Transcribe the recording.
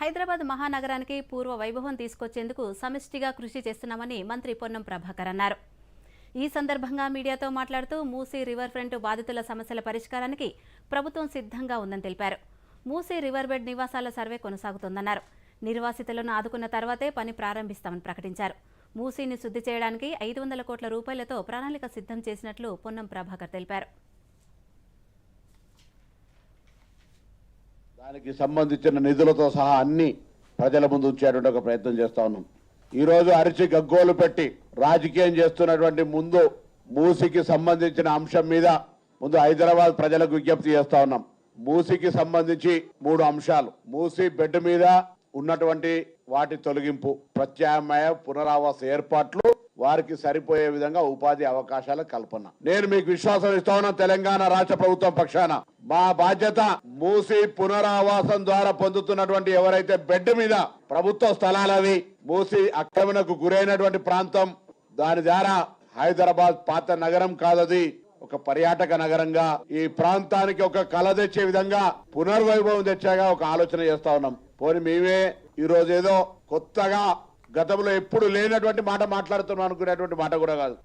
హైదరాబాద్ మహానగరానికి పూర్వ వైభవం తీసుకొచ్చేందుకు సమిష్టిగా కృషి చేస్తున్నామని మంత్రి పొన్నం ప్రభాకర్ అన్నారు. ఈ సందర్భంగా మీడియాతో మాట్లాడుతూ మూసీ రివర్ ఫ్రంట్ బాధితుల సమస్యల పరిష్కారానికి ప్రభుత్వం సిద్ధంగా ఉందని తెలిపారు. మూసీ రివర్ బెడ్ నివాసాల సర్వే కొనసాగుతోందన్నారు. నిర్వాసితులను ఆదుకున్న తర్వాతే పని ప్రారంభిస్తామని ప్రకటించారు. మూసీని శుద్ధి చేయడానికి ఐదు వందల కోట్ల రూపాయలతో ప్రణాళిక సిద్ధం చేసినట్లు పొన్నం ప్రభాకర్ తెలిపారు. దానికి సంబంధించిన నిధులతో సహా అన్ని ప్రజల ముందు ఉంచేటువంటి ఒక ప్రయత్నం చేస్తా ఉన్నాం. ఈరోజు అరిచి గగ్గోలు పెట్టి రాజకీయం చేస్తున్నటువంటి ముందు మూసికి సంబంధించిన అంశం మీద ముందు హైదరాబాద్ ప్రజలకు విజ్ఞప్తి చేస్తా ఉన్నాం. మూసికి సంబంధించి మూడు అంశాలు. మూసి బెడ్ మీద ఉన్నటువంటి వాటి తొలగింపు ప్రత్యామ్నాయ పునరావాస ఏర్పాట్లు వారికి సరిపోయే విధంగా ఉపాధి అవకాశాల కల్పన. నేను మీకు విశ్వాసం ఇస్తా తెలంగాణ రాష్ట్ర ప్రభుత్వం పక్షాన. మా బాధ్యత మూసి పునరావాసం ద్వారా పొందుతున్నటువంటి ఎవరైతే బెడ్ మీద ప్రభుత్వ స్థలాలవి మూసి అక్రమణకు గురైనటువంటి ప్రాంతం దాని ద్వారా హైదరాబాద్ పాత నగరం కాదది ఒక పర్యాటక నగరంగా ఈ ప్రాంతానికి ఒక కళ తెచ్చే విధంగా పునర్వైభవం తెచ్చాగా ఒక ఆలోచన చేస్తా ఉన్నాం. పోనీ మేమే ఈ రోజు ఏదో కొత్తగా గతంలో ఎప్పుడు లేనటువంటి మాట మాట్లాడుతున్నాం అనుకునేటువంటి మాట కూడా కాదు.